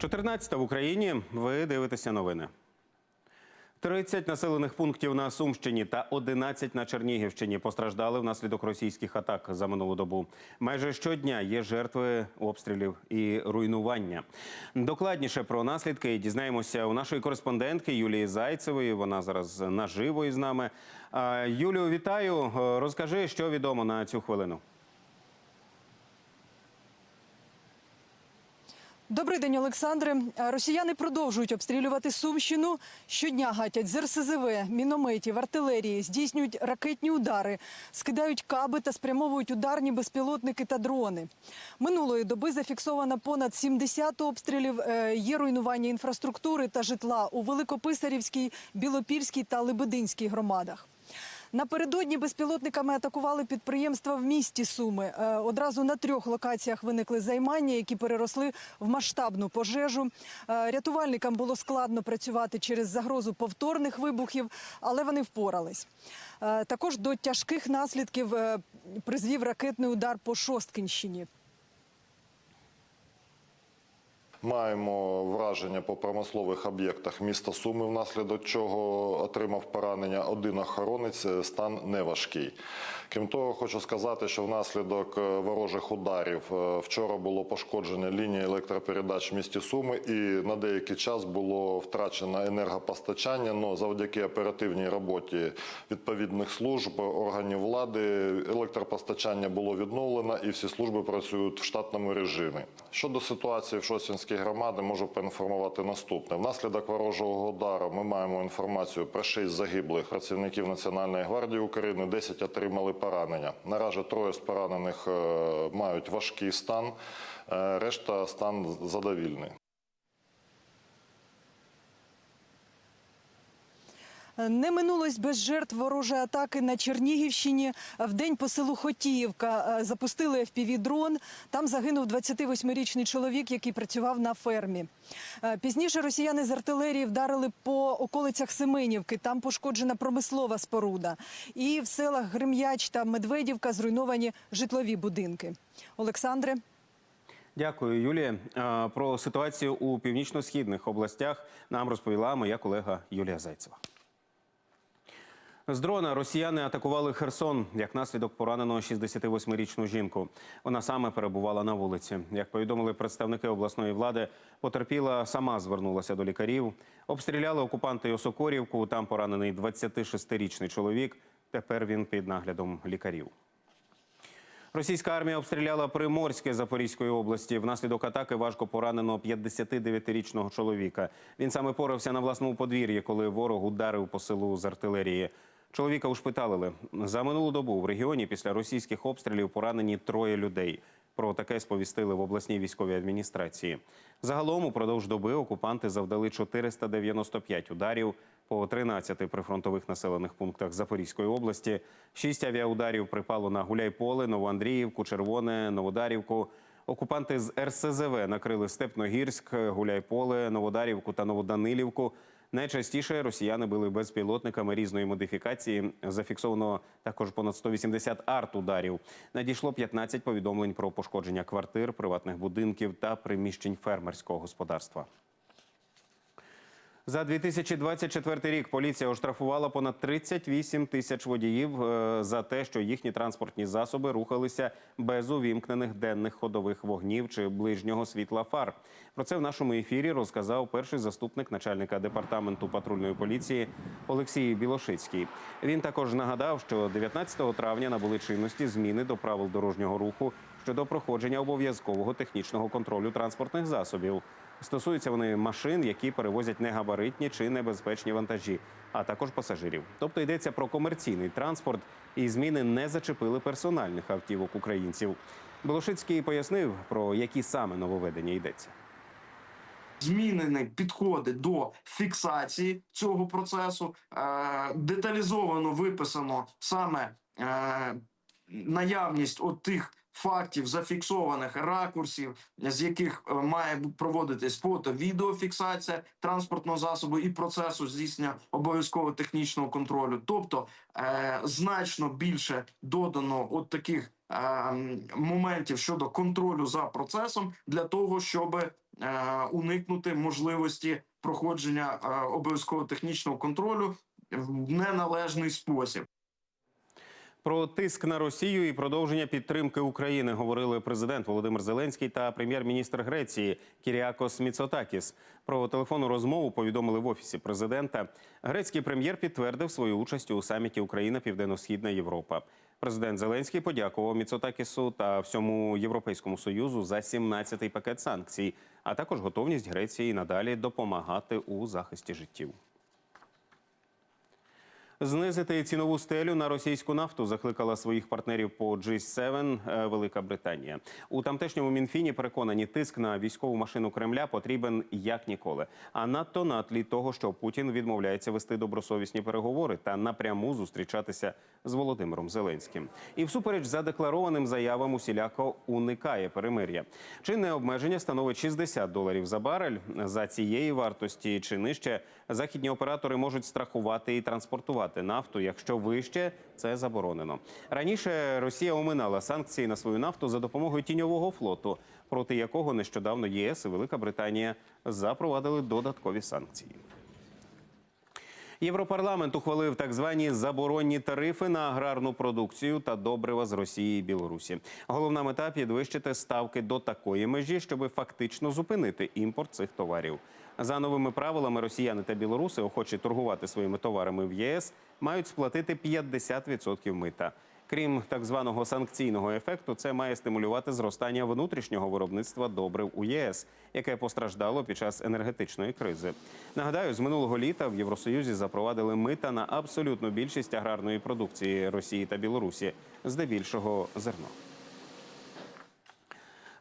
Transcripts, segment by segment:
14 в Україні. Ви дивитеся новини. 30 населених пунктів на Сумщині та 11 на Чернігівщині постраждали внаслідок російських атак за минулу добу. Майже щодня є жертви обстрілів і руйнування. Докладніше про наслідки дізнаємося у нашої кореспондентки Юлії Зайцевої. Вона зараз наживо із нами. Юлію, вітаю. Розкажи, що відомо на цю хвилину. Добрий день, Олександре. Е, Росіяни продовжують обстрілювати Сумщину. Щодня гатять з РСЗВ, мінометів, артилерії, здійснюють ракетні удари, скидають каби та спрямовують ударні безпілотники та дрони. Минулої доби зафіксовано понад 70 обстрілів. Е, Є руйнування інфраструктури та житла у Великописарівській, Білопільській та Лебединській громадах. Напередодні безпілотниками атакували підприємства в місті Суми. Е, Одразу на трьох локаціях виникли займання, які переросли в масштабну пожежу. Е, Рятувальникам було складно працювати через загрозу повторних вибухів, але вони впорались. Е, Також до тяжких наслідків призвів ракетний удар по Шосткинщині. Маємо враження по промислових об'єктах міста Суми, внаслідок чого отримав поранення один охоронець, стан неважкий. Крім того, хочу сказати, що внаслідок е, ворожих ударів е, вчора було пошкодження лінії електропередач в місті Суми і на деякий час було втрачено енергопостачання. Но завдяки оперативній роботі відповідних служб, органів влади, електропостачання було відновлено і всі служби працюють в штатному режимі. Щодо ситуації в Шосінській громаді, можу поінформувати наступне. Внаслідок ворожого удару ми маємо інформацію про 6 загиблих працівників Національної гвардії України, 10 отримали поранення. Наразі троє з поранених е, мають важкий стан, е, решта стан задовільний. Не минулось без жертв ворожої атаки на Чернігівщині. В день по селу Хотіївка е, запустили FPV-дрон. Там загинув 28-річний чоловік, який працював на фермі. Е, Пізніше росіяни з артилерії вдарили по околицях Семенівки. Там пошкоджена промислова споруда. І в селах Грим'яч та Медведівка зруйновані житлові будинки. Олександре. Дякую, Юлія. Е, Про ситуацію у північно-східних областях нам розповіла моя колега Юлія Зайцева. З дрона росіяни атакували Херсон. Як наслідок поранено 68-річну жінку. Вона саме перебувала на вулиці. Як повідомили представники обласної влади, потерпіла сама звернулася до лікарів. Обстріляли окупанти й Осокорівку. Там поранений 26-річний чоловік. Тепер він під наглядом лікарів. Російська армія обстріляла Приморське Запорізької області. Внаслідок атаки важко поранено 59-річного чоловіка. Він саме порався на власному подвір'ї, коли ворог ударив по селу з артилерії. Чоловіка ушпиталили. За минулу добу в регіоні після російських обстрілів поранені троє людей. Про таке сповістили в обласній військовій адміністрації. Загалом упродовж доби окупанти завдали 495 ударів по 13 прифронтових населених пунктах Запорізької області. Шість авіаударів припало на Гуляйполе, Новоандріївку, Червоне, Новодарівку. Окупанти з РСЗВ накрили Степногірськ, Гуляйполе, Новодарівку та Новоданилівку. Найчастіше росіяни били безпілотниками різної модифікації. Зафіксовано також понад 180 арт-ударів. Надійшло 15 повідомлень про пошкодження квартир, приватних будинків та приміщень фермерського господарства. За 2024 рік поліція оштрафувала понад 38 тисяч водіїв е, за те, що їхні транспортні засоби рухалися без увімкнених денних ходових вогнів чи ближнього світла фар. Про це в нашому ефірі розказав перший заступник начальника департаменту патрульної поліції Олексій Білошицький. Він також нагадав, що 19 травня набули чинності зміни до правил дорожнього руху щодо проходження обов'язкового технічного контролю транспортних засобів. Стосуються вони машин, які перевозять негабаритні чи небезпечні вантажі, а також пасажирів. Тобто йдеться про комерційний транспорт, і зміни не зачепили персональних автівок українців. Белошицький пояснив, про які саме нововведення йдеться. Змінені підходи до фіксації цього процесу, е, деталізовано виписано саме е, наявність от тих фактів зафіксованих ракурсів, з яких е, має проводитись фото-відеофіксація транспортного засобу і процесу здійснення обов'язкового технічного контролю. Тобто е, значно більше додано от таких е, моментів щодо контролю за процесом для того, щоб е, уникнути можливості проходження е, обов'язково технічного контролю в неналежний спосіб. Про тиск на Росію і продовження підтримки України говорили президент Володимир Зеленський та прем'єр-міністр Греції Кіріакос Міцотакіс. Про телефонну розмову повідомили в офісі президента. Грецький прем'єр підтвердив свою участь у саміті Україна Південно-Східна Європа. Президент Зеленський подякував Міцотакісу та всьому Європейському союзу за 17-й пакет санкцій, а також готовність Греції надалі допомагати у захисті життів. Знизити цінову стелю на російську нафту закликала своїх партнерів по G7 е, Велика Британія. У тамтешньому мінфіні переконані, тиск на військову машину Кремля потрібен як ніколи. А надто на тлі того, що Путін відмовляється вести добросовісні переговори та напряму зустрічатися з Володимиром Зеленським. І всупереч задекларованим заявам усіляко уникає перемир'я. Чинне обмеження становить 60 доларів за барель. За цієї вартості чи нижче західні оператори можуть страхувати і транспортувати нафту. Якщо вище, це заборонено. Раніше Росія оминала санкції на свою нафту за допомогою тіньового флоту, проти якого нещодавно ЄС і Велика Британія запровадили додаткові санкції. Європарламент ухвалив так звані заборонні тарифи на аграрну продукцію та добрива з Росії і Білорусі. Головна мета підвищити ставки до такої межі, щоб фактично зупинити імпорт цих товарів. За новими правилами, росіяни та білоруси, охочі торгувати своїми товарами в ЄС, мають сплатити 50% мита. Крім так званого санкційного ефекту, це має стимулювати зростання внутрішнього виробництва добрив у ЄС, яке постраждало під час енергетичної кризи. Нагадаю, з минулого літа в Євросоюзі запровадили мита на абсолютну більшість аграрної продукції Росії та Білорусі, здебільшого зерно.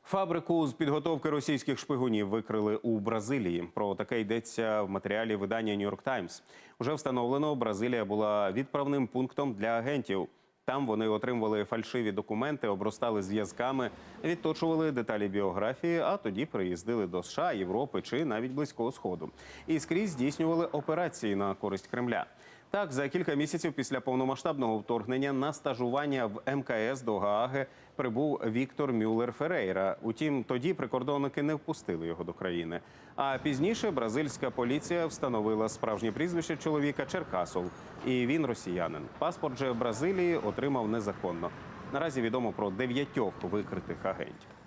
Фабрику з підготовки російських шпигунів викрили у Бразилії. Про таке йдеться в матеріалі видання York Times. Уже встановлено, Бразилія була відправним пунктом для агентів. Там вони отримували фальшиві документи, обростали зв'язками, відточували деталі біографії, а тоді приїздили до США, Європи чи навіть Близького Сходу. І скрізь здійснювали операції на користь Кремля. Так, за кілька місяців після повномасштабного вторгнення на стажування в МКС до Гааги прибув Віктор Мюллер Ферейра. Утім, тоді прикордонники не впустили його до країни. А пізніше бразильська поліція встановила справжнє прізвище чоловіка Черкасов, і він росіянин. Паспорт же Бразилії отримав незаконно. Наразі відомо про дев'ятьох викритих агентів.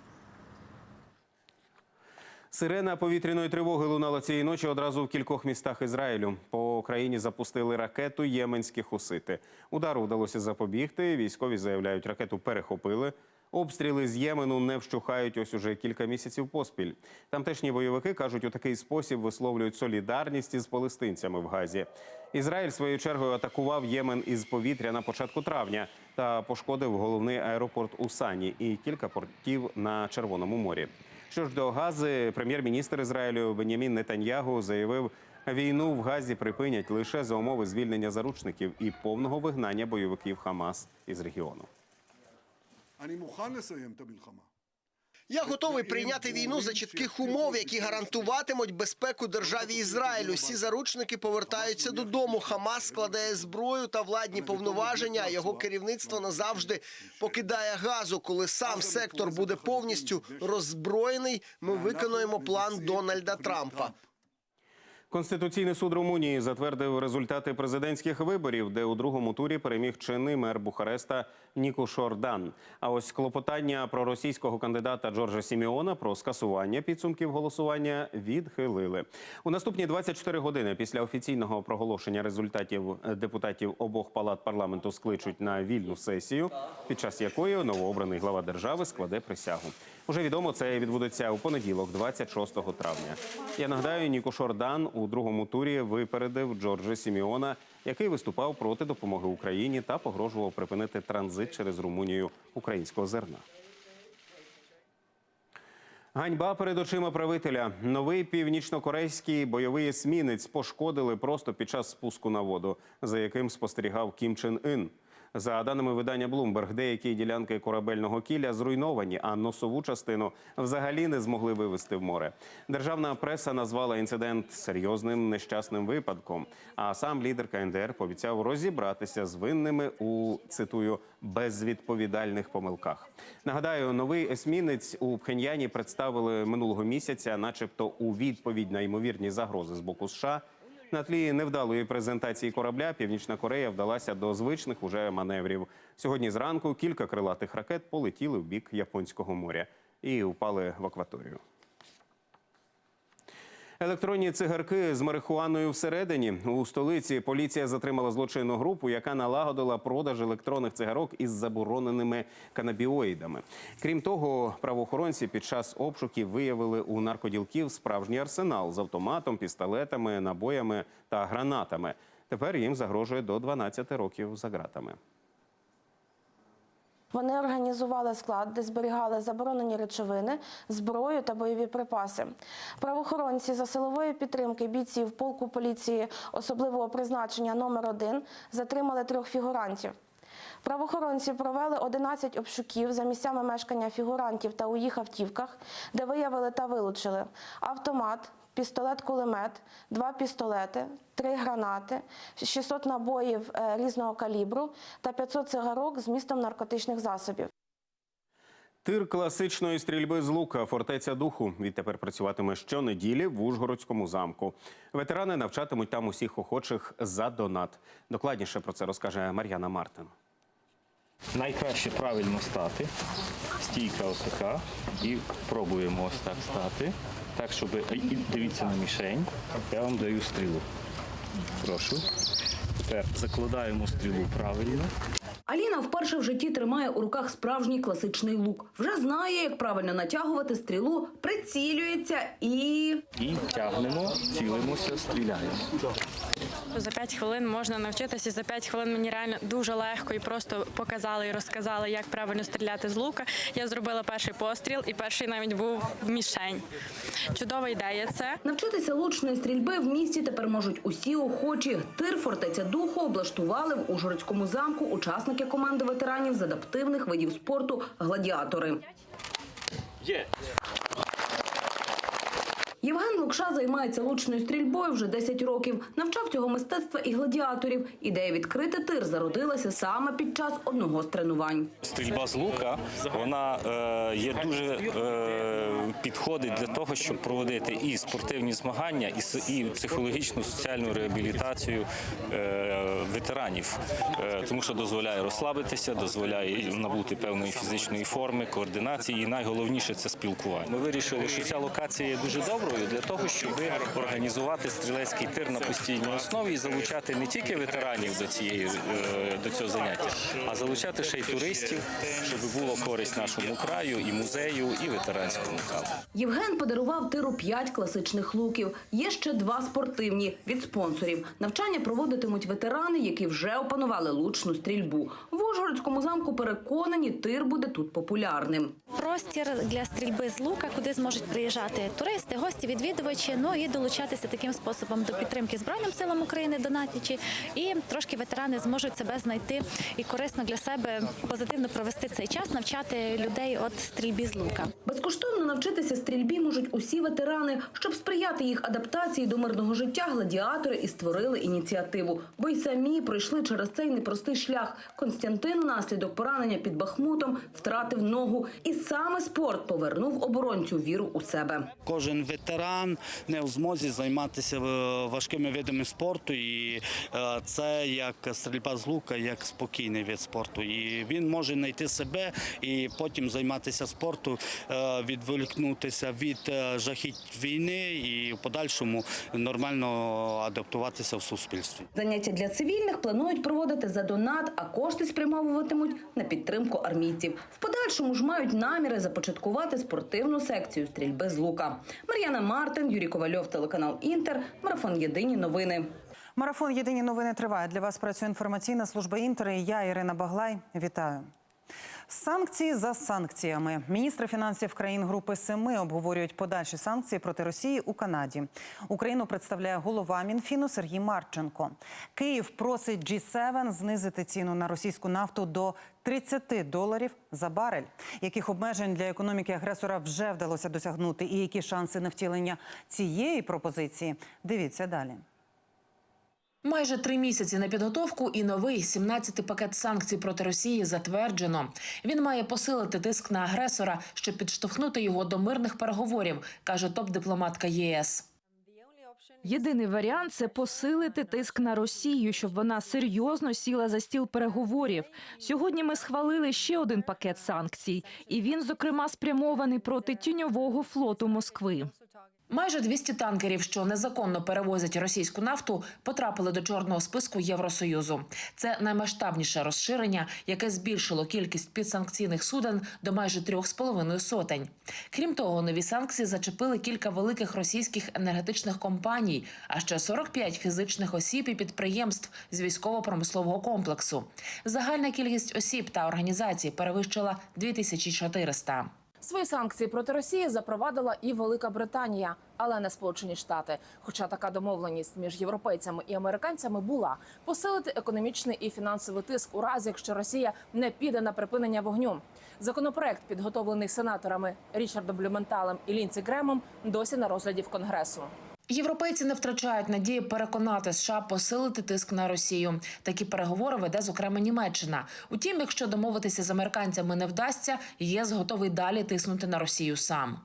Сирена повітряної тривоги лунала цієї ночі одразу в кількох містах Ізраїлю. По країні запустили ракету єменські хусити. Удару вдалося запобігти. Військові заявляють, ракету перехопили. Обстріли з Ємену не вщухають ось уже кілька місяців поспіль. Тамтешні бойовики кажуть, у такий спосіб висловлюють солідарність із палестинцями в Газі. Ізраїль своєю чергою атакував Ємен із повітря на початку травня та пошкодив головний аеропорт у Сані і кілька портів на Червоному морі. Що ж до Гази, прем'єр-міністр Ізраїлю Бенямін Нетаньягу заявив, війну в Газі припинять лише за умови звільнення заручників і повного вигнання бойовиків Хамас із регіону. Я готовий прийняти війну за чітких умов, які гарантуватимуть безпеку державі Ізраїлю. Всі заручники повертаються додому. Хамас складає зброю та владні повноваження. а Його керівництво назавжди покидає газу. Коли сам сектор буде повністю роззброєний, ми виконуємо план Дональда Трампа. Конституційний суд Румунії затвердив результати президентських виборів, де у другому турі переміг чинний мер Бухареста Ніку Шордан. А ось клопотання про російського кандидата Джорджа Сіміона про скасування підсумків голосування відхилили. У наступні 24 години після офіційного проголошення результатів депутатів обох палат парламенту скличуть на вільну сесію, під час якої новообраний глава держави складе присягу. Уже відомо, це відбудеться у понеділок, 26 травня. Я нагадаю, Ніко Шордан у другому турі випередив Джорджа Сіміона, який виступав проти допомоги Україні та погрожував припинити транзит через Румунію українського зерна. Ганьба перед очима правителя. Новий північнокорейський бойовий есмінець пошкодили просто під час спуску на воду, за яким спостерігав Кім Чен Ін. За даними видання Bloomberg, деякі ділянки корабельного кіля зруйновані, а носову частину взагалі не змогли вивести в море. Державна преса назвала інцидент серйозним нещасним випадком. А сам лідер КНДР пообіцяв розібратися з винними у цитую безвідповідальних помилках. Нагадаю, новий есмінець у Пхеньяні представили минулого місяця, начебто у відповідь на ймовірні загрози з боку США. На тлі невдалої презентації корабля Північна Корея вдалася до звичних уже маневрів. Сьогодні зранку кілька крилатих ракет полетіли в бік Японського моря і упали в акваторію. Електронні цигарки з марихуаною всередині у столиці поліція затримала злочинну групу, яка налагодила продаж електронних цигарок із забороненими канабіоїдами. Крім того, правоохоронці під час обшуків виявили у наркоділків справжній арсенал з автоматом, пістолетами, набоями та гранатами. Тепер їм загрожує до 12 років за ґратами. Вони організували склад, де зберігали заборонені речовини, зброю та бойові припаси. Правоохоронці за силової підтримки бійців полку поліції особливого призначення номер 1 затримали трьох фігурантів. Правоохоронці провели 11 обшуків за місцями мешкання фігурантів та у їх автівках, де виявили та вилучили автомат, пістолет-кулемет, два пістолети, три гранати, 600 набоїв е, різного калібру та 500 цигарок з містом наркотичних засобів. Тир класичної стрільби з лука фортеця духу відтепер працюватиме щонеділі в Ужгородському замку. Ветерани навчатимуть там усіх охочих за донат. Докладніше про це розкаже Мар'яна Мартин. Найкраще правильно стати. Стійка ось така. І пробуємо ось так стати. Так, щоб дивіться на мішень. Я вам даю стрілу. Прошу. Тепер закладаємо стрілу правильно. Аліна вперше в житті тримає у руках справжній класичний лук. Вже знає, як правильно натягувати стрілу, прицілюється і І тягнемо, цілимося, стріляємо. За 5 хвилин можна навчитися. За 5 хвилин мені реально дуже легко і просто показали і розказали, як правильно стріляти з лука. Я зробила перший постріл, і перший навіть був в мішень. Чудова ідея це. навчитися лучної стрільби в місті тепер можуть усі охочі. Тир фортеця духу облаштували в Ужгородському замку учасники команди ветеранів з адаптивних видів спорту гладіатори. Є! Лукша займається лучною стрільбою вже 10 років. Навчав цього мистецтва і гладіаторів. Ідея відкрити тир зародилася саме під час одного з тренувань. Стрільба з лука вона е, є дуже е, підходить для того, щоб проводити і спортивні змагання, і, і психологічну соціальну реабілітацію е, ветеранів, е, тому що дозволяє розслабитися, дозволяє набути певної фізичної форми, координації. І найголовніше це спілкування. Ми вирішили, що ця локація є дуже доброю для того, щоб організувати стрілецький тир на постійній основі і залучати не тільки ветеранів до цієї е, до цього заняття, а залучати ще й туристів, щоб було користь нашому краю, і музею, і ветеранському хабу. Євген подарував тиру 5 класичних луків. Є ще два спортивні від спонсорів. Навчання проводитимуть ветерани, які вже опанували лучну стрільбу. В Ужгородському замку переконані, тир буде тут популярним. простір для стрільби з лука, куди зможуть приїжджати туристи, гості, відвідувачі, ну і долучатися таким способом до підтримки збройним силам України, донатячи, і трошки ветерани зможуть себе знайти і корисно для себе позитивно провести цей час, навчати людей от стрільбі з лука. Безкоштовно навчитися стрільбі можуть усі ветерани. Щоб сприяти їх адаптації до мирного життя, гладіатори і створили ініціативу. Бо й самі пройшли через цей непростий шлях. Константин внаслідок поранення під Бахмутом втратив ногу. І саме спорт повернув оборонцю віру у себе. Кожен ветеран не в змозі займатися е, важкими видами спорту, і е, це як стрільба з лука, як спокійний вид спорту. І він може знайти себе і потім займатися спорту, е, відволікнутися від жахіть війни і в подальшому нормально адаптуватися в суспільстві. Заняття для цивільних планують проводити за донат, а кошти спрямовуватимуть на підтримку армійців. В подальшому ж мають наміри започаткувати спортивну секцію стрільби з лука. Мар'яна Мартин, Юрій Ковальов, телеканал Інтер. Марафон Єдині новини. Марафон Єдині новини триває. Для вас працює інформаційна служба Інтер. І я, Ірина Баглай. Вітаю. Санкції за санкціями. Міністри фінансів країн Групи Семи обговорюють подальші санкції проти Росії у Канаді. Україну представляє голова Мінфіну Сергій Марченко. Київ просить G7 знизити ціну на російську нафту до 30 доларів за барель. Яких обмежень для економіки агресора вже вдалося досягнути, і які шанси на втілення цієї пропозиції? Дивіться далі. Майже три місяці на підготовку і новий 17-й пакет санкцій проти Росії затверджено. Він має посилити тиск на агресора, щоб підштовхнути його до мирних переговорів, каже топ-дипломатка ЄС. Єдиний варіант це посилити тиск на Росію, щоб вона серйозно сіла за стіл переговорів. Сьогодні ми схвалили ще один пакет санкцій, і він, зокрема, спрямований проти тіньового флоту Москви. Майже 200 танкерів, що незаконно перевозять російську нафту, потрапили до чорного списку Євросоюзу. Це наймасштабніше розширення, яке збільшило кількість підсанкційних суден до майже трьох з половиною сотень. Крім того, нові санкції зачепили кілька великих російських енергетичних компаній, а ще 45 фізичних осіб і підприємств з військово-промислового комплексу. Загальна кількість осіб та організацій перевищила 2400. Свої санкції проти Росії запровадила і Велика Британія, але не Сполучені Штати. Хоча така домовленість між європейцями і американцями була посилити економічний і фінансовий тиск у разі, якщо Росія не піде на припинення вогню. Законопроект, підготовлений сенаторами Річардом Блюменталем і Лінці Гремом, досі на розгляді в Конгресу. Європейці не втрачають надії переконати США посилити тиск на Росію. Такі переговори веде зокрема Німеччина. Утім, якщо домовитися з американцями не вдасться, ЄС готовий далі тиснути на Росію сам.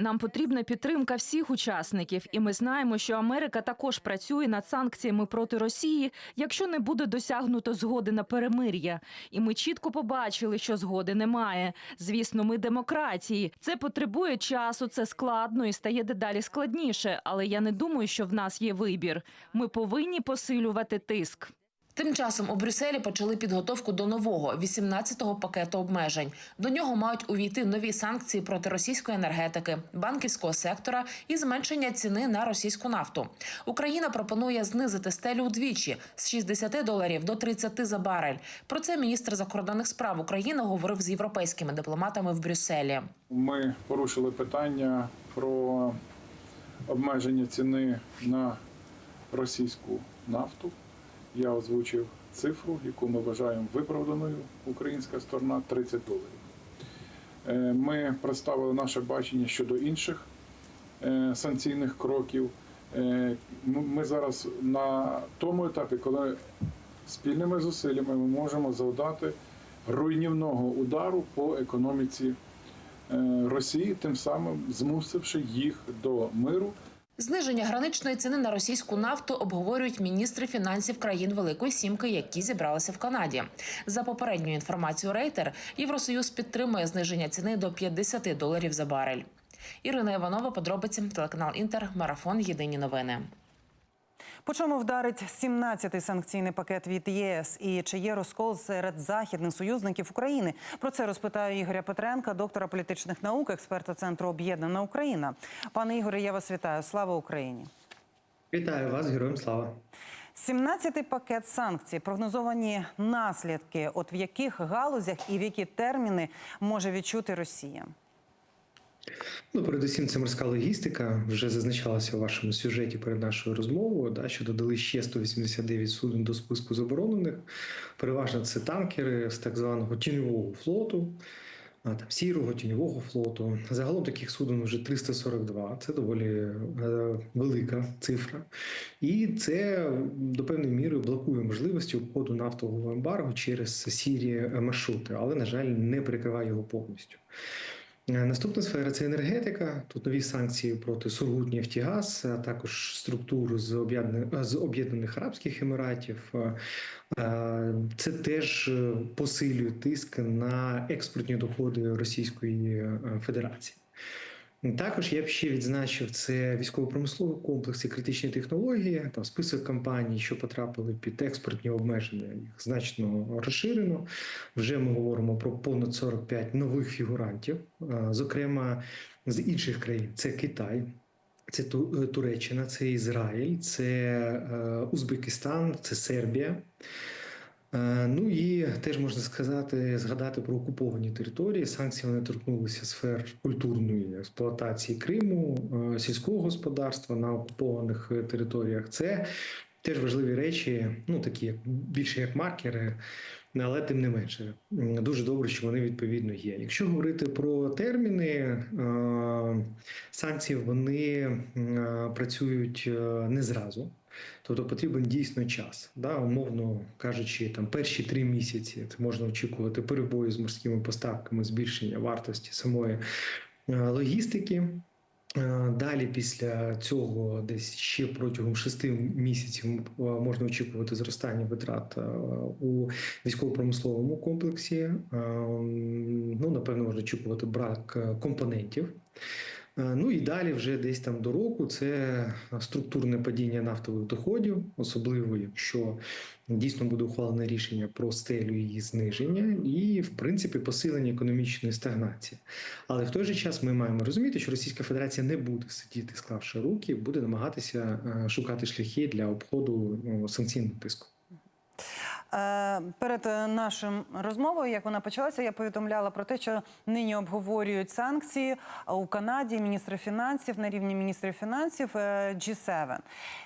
Нам потрібна підтримка всіх учасників, і ми знаємо, що Америка також працює над санкціями проти Росії, якщо не буде досягнуто згоди на перемир'я. І ми чітко побачили, що згоди немає. Звісно, ми демократії. Це потребує часу, це складно і стає дедалі складніше. Але я не думаю, що в нас є вибір. Ми повинні посилювати тиск. Тим часом у Брюсселі почали підготовку до нового 18-го пакету обмежень. До нього мають увійти нові санкції проти російської енергетики, банківського сектора і зменшення ціни на російську нафту. Україна пропонує знизити стелю удвічі з 60 доларів до 30 за барель. Про це міністр закордонних справ України говорив з європейськими дипломатами в Брюсселі. Ми порушили питання про обмеження ціни на російську нафту. Я озвучив цифру, яку ми вважаємо виправданою українська сторона 30 доларів. Е, Ми представили наше бачення щодо інших е, санкційних кроків. Е, Ми зараз на тому етапі, коли спільними зусиллями ми можемо завдати руйнівного удару по економіці Росії, тим самим змусивши їх до миру. Зниження граничної ціни на російську нафту обговорюють міністри фінансів країн Великої Сімки, які зібралися в Канаді. За попередньою інформацією Рейтер, Євросоюз підтримує зниження ціни до 50 доларів за барель. Ірина Іванова, подробиці, телеканал Інтер, марафон. Єдині новини. По чому вдарить 17-й санкційний пакет від ЄС і чи є розкол серед західних союзників України? Про це розпитаю Ігоря Петренка, доктора політичних наук, експерта центру Об'єднана Україна. Пане Ігоре, я вас вітаю. Слава Україні! Вітаю вас, героям слава. 17-й пакет санкцій, прогнозовані наслідки, от в яких галузях і в які терміни може відчути Росія? Ну, передусім, це морська логістика. Вже зазначалося у вашому сюжеті перед нашою розмовою, да, що додали ще 189 суден до списку заборонених. Переважно це танкери з так званого тіньового флоту, а, там сірого тіньового флоту. Загалом таких суден вже 342. Це доволі е, велика цифра. І це до певної міри блокує можливості обходу нафтового ембарго через сірі маршрути, але, на жаль, не перекриває його повністю. Е, Наступна сфера це енергетика. Тут нові санкції проти Сургут Нефтігаз, а також структур з об'єднаних Арабських Еміратів. Е, Це теж е, посилює тиск на експортні доходи Російської Федерації. Також я б ще відзначив це військово-промисловий комплекс і критичні технології. Там список компаній, що потрапили під експортні обмеження, їх значно розширено. Вже ми говоримо про понад 45 нових фігурантів, е, зокрема з інших країн. Це Китай. Це е, Туреччина, це Ізраїль, це е, Узбекистан, це Сербія. Е, Ну і теж можна сказати, згадати про окуповані території. Санкції вони торкнулися сфер культурної експлуатації Криму, е, сільського господарства на окупованих е, територіях. Це теж важливі речі, ну такі як більше як маркери, але тим не менше дуже добре, що вони відповідно є. Якщо говорити про терміни, санкції вони працюють не зразу. Тобто потрібен дійсно час. Да? Умовно кажучи, там перші три місяці можна очікувати перебої з морськими поставками, збільшення вартості самої е, логістики. Е, Далі, після цього, десь ще протягом шести місяців е, можна очікувати зростання витрат у військово-промисловому комплексі. Ну, напевно, можна очікувати брак компонентів. Е, Ну і далі, вже десь там до року, це структурне падіння нафтових доходів, особливо якщо дійсно буде ухвалене рішення про стелю її зниження, і в принципі посилення економічної стагнації. Але в той же час ми маємо розуміти, що Російська Федерація не буде сидіти, склавши руки, буде намагатися е, шукати шляхи для обходу ну, санкційного тиску. Е, Перед е, нашим розмовою, як вона почалася, я повідомляла про те, що нині обговорюють санкції у Канаді міністри фінансів на рівні міністрів фінансів е, G7.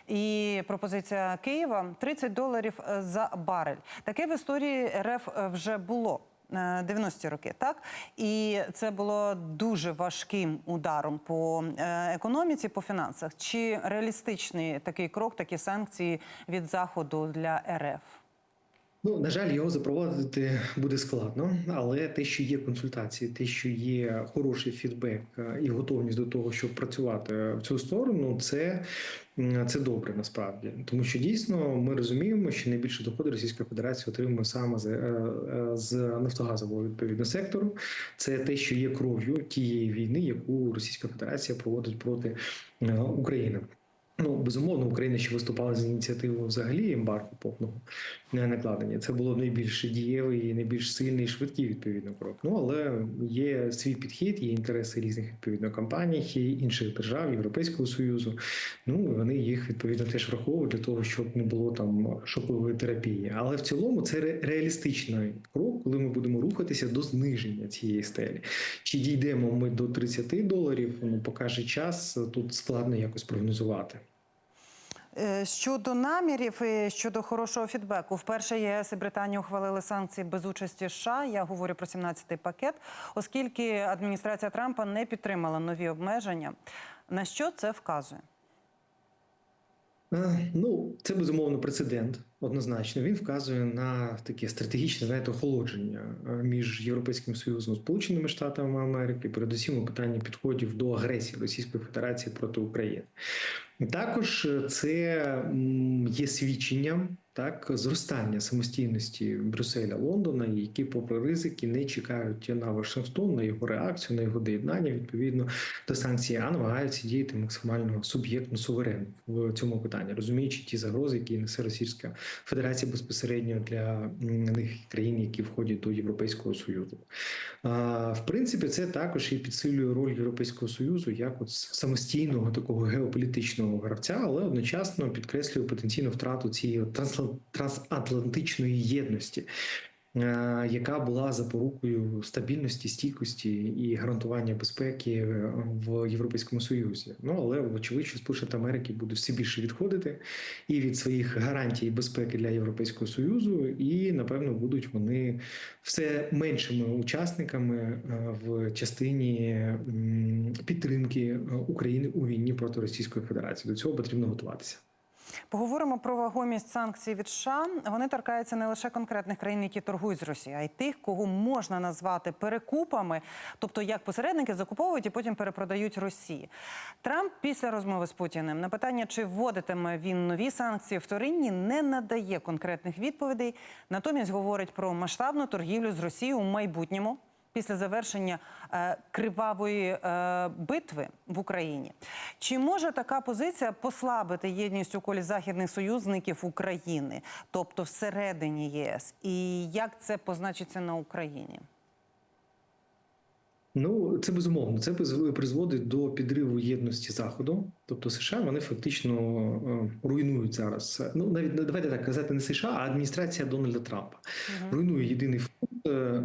І пропозиція Києва 30 доларів за барель. Таке в історії РФ вже було. е, 90-ті роки, так і це було дуже важким ударом по економіці, по фінансах. Чи реалістичний такий крок, такі санкції від заходу для РФ? Ну, на жаль, його запровадити буде складно, але те, що є консультації, те, що є хороший фідбек е, і готовність до того, щоб працювати в цю сторону, це, це добре насправді. Тому що дійсно ми розуміємо, що найбільше доходи Російська Федерація отримує саме з, е, е, з нафтогазового відповідно сектору. Це те, що є кров'ю тієї війни, яку Російська Федерація проводить проти України. Ну, безумовно, Україна ще виступала з ініціативою взагалі ембарго повного накладення. Це було найбільш дієвий і найбільш сильний і швидкий відповідно крок. Ну але є свій підхід, є інтереси різних відповідно компаній, є інших держав Європейського союзу. Ну і вони їх відповідно теж враховують для того, щоб не було там шокової терапії. Але в цілому це ре- реалістичний крок, коли ми будемо рухатися до зниження цієї стелі. Чи дійдемо ми до 30 доларів? Ну покаже час. Тут складно якось прогнозувати. Е, Щодо намірів і щодо хорошого фідбеку, вперше ЄС і Британія ухвалили санкції без участі США. Я говорю про 17-й пакет, оскільки адміністрація Трампа не підтримала нові обмеження. На що це вказує? Е, Ну, це безумовно прецедент, однозначно. Він вказує на таке стратегічне знаєте, охолодження е, між Європейським Союзом Сполученими Штатами Америки, передусім у питанні підходів до агресії Російської Федерації проти України. Також е, це є свідченням так зростання самостійності Брюсселя Лондона, які, попри ризики, не чекають на Вашингтон, на його реакцію, на його доєднання відповідно до санкцій, а намагаються діяти максимально суб'єктно суверенно в цьому питанні, розуміючи ті загрози, які несе Російська Федерація безпосередньо для них країн, які входять до Європейського союзу. В принципі, це також і підсилює роль Європейського союзу як от самостійного такого геополітичного гравця, але одночасно підкреслює потенційну втрату цієї трансла- трансатлантичної єдності. е, Яка була запорукою стабільності, стійкості і гарантування безпеки е, в Європейському Союзі. Ну але вочевидь, що Сполучені Америки будуть все більше відходити і від своїх гарантій безпеки для Європейського Союзу, і напевно будуть вони все меншими учасниками е, в частині підтримки України у війні проти Російської Федерації. До цього потрібно готуватися. Поговоримо про вагомість санкцій від США. Вони торкаються не лише конкретних країн, які торгують з Росією, а й тих, кого можна назвати перекупами, тобто як посередники закуповують і потім перепродають Росії. Трамп після розмови з Путіним на питання, чи вводитиме він нові санкції вторинні, не надає конкретних відповідей. Натомість говорить про масштабну торгівлю з Росією у майбутньому. Після завершення е, кривавої е, битви в Україні, чи може така позиція послабити єдність у колі західних союзників України, тобто всередині ЄС, і як це позначиться на Україні? Ну, це безумовно. Це призводить до підриву єдності заходу. Тобто США вони фактично е, руйнують зараз. Ну навіть не- давайте так казати, не США, а адміністрація Дональда Трампа руйнує єдиний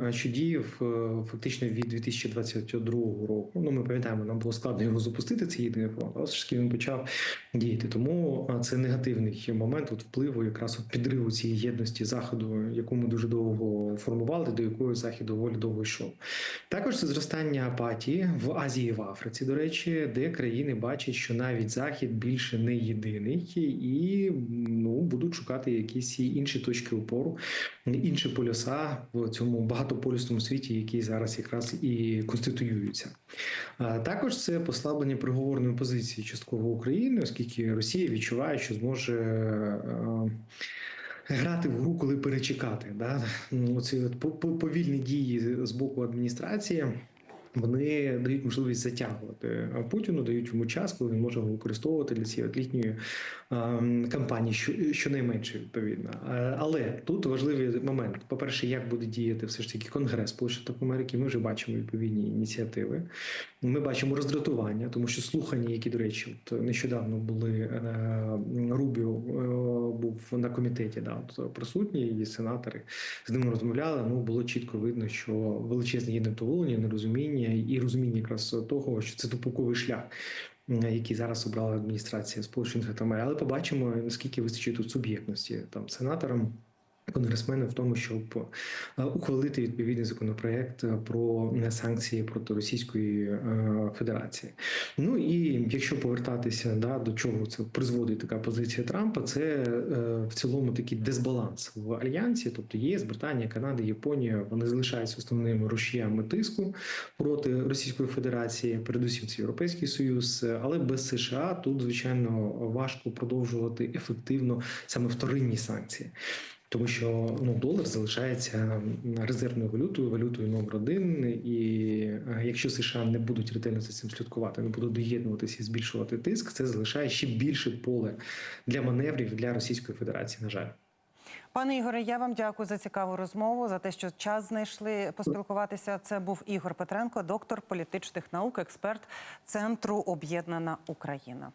що діяв е, фактично від 2022 року. Ну ми пам'ятаємо, нам було складно його запустити. Цей єдиний фонд, але все ж таки він почав діяти. Тому е, це негативний момент от впливу якраз от підриву цієї єдності заходу, яку ми дуже довго формували, до якої захід доволі довго йшов. Також це зростання апатії в Азії в Африці, до речі, де країни бачать, що навіть захід більше не єдиний, і ну будуть шукати якісь інші точки опору, інші полюса в цьому багатополюсному світі, який зараз якраз і конституюється. Також це послаблення приговорної позиції частково України, оскільки Росія відчуває, що зможе. е, Грати в гру, коли перечекати, да оці по- по- повільні дії з боку адміністрації. Вони дають можливість затягувати Путіну, дають йому час, коли він може його використовувати для цієї літньої кампанії, що щонайменше відповідно. Але тут важливий момент: по-перше, як буде діяти все ж таки Конгрес Штатів Америки. Ми вже бачимо відповідні ініціативи. Ми бачимо роздратування, тому що слухання, які, до речі, от нещодавно були е, Рубіо е, був на комітеті, да, от присутні, і сенатори з ним розмовляли. Ну було чітко видно, що величезне є невдоволення, нерозуміння і розуміння якраз того, що це тупоковий шлях. Який зараз обрала адміністрація Сполучених Штатів Америки. але побачимо наскільки вистачить тут суб'єктності там сенаторам, конгресменам в тому, щоб е, ухвалити відповідний законопроект е, про е, санкції проти Російської Федерації. Ну і якщо повертатися да, до чого це призводить така позиція Трампа, це в цілому такий дисбаланс в альянсі, тобто ЄС, Британія, Канада, Японія, вони залишаються основними рушіями тиску проти Російської Федерації, передусім це Європейський Союз, але без США тут звичайно важко продовжувати ефективно саме вторинні санкції. Тому що ну долар залишається резервною валютою, валютою номер один. І е, якщо США не будуть ретельно за цим слідкувати, не будуть доєднуватися і збільшувати тиск, це залишає ще більше поле для маневрів для Російської Федерації. На жаль. Пане Ігоре, я вам дякую за цікаву розмову, за те, що час знайшли поспілкуватися. Це був Ігор Петренко, доктор політичних наук, експерт Центру Об'єднана Україна.